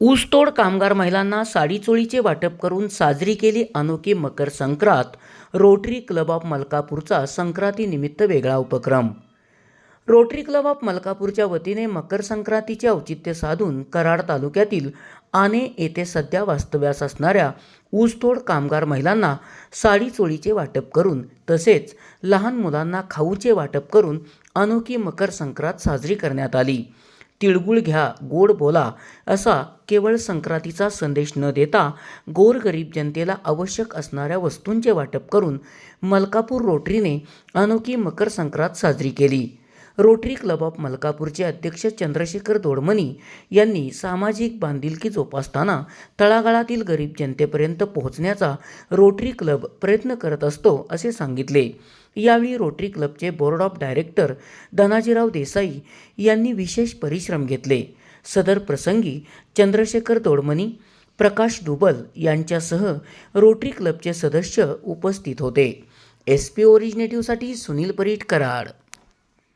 ऊसतोड कामगार महिलांना साडीचोळीचे वाटप करून साजरी केली अनोखी Makar Sankrant. Rotary Club of मलकापूरचा संक्रांतीनिमित्त वेगळा उपक्रम. रोटरी क्लब ऑफ मलकापूरच्या वतीने मकर संक्रांतीचे औचित्य साधून कराड तालुक्यातील आने येथे सध्या वास्तव्यास असणाऱ्या ऊसतोड कामगार महिलांना साडी चोळीचे वाटप करून तसेच लहान मुलांना खाऊचे वाटप करून अनोखी मकर संक्रांत साजरी करण्यात आली. तिळगुळ घ्या गोड बोला असा केवळ संक्रांतीचा संदेश न देता गोरगरीब जनतेला आवश्यक असणाऱ्या वस्तूंचे वाटप करून मलकापूर रोटरीने अनोखी मकर संक्रांत साजरी केली. रोटरी क्लब ऑफ मलकापूरचे अध्यक्ष चंद्रशेखर दोडमणी यांनी सामाजिक बांधिलकी जोपासताना तळागाळातील गरीब जनतेपर्यंत पोहोचण्याचा रोटरी क्लब प्रयत्न करत असतो असे सांगितले. यावेळी रोटरी क्लबचे board of director Dhanajirao Desai यांनी विशेष परिश्रम घेतले. सदर प्रसंगी चंद्रशेखर दोडमणी प्रकाश दुबल यांच्यासह रोटरी क्लबचे सदस्य उपस्थित होते. एस पी ओरिजिनेटिव्हसाठी सुनील परीट कराड.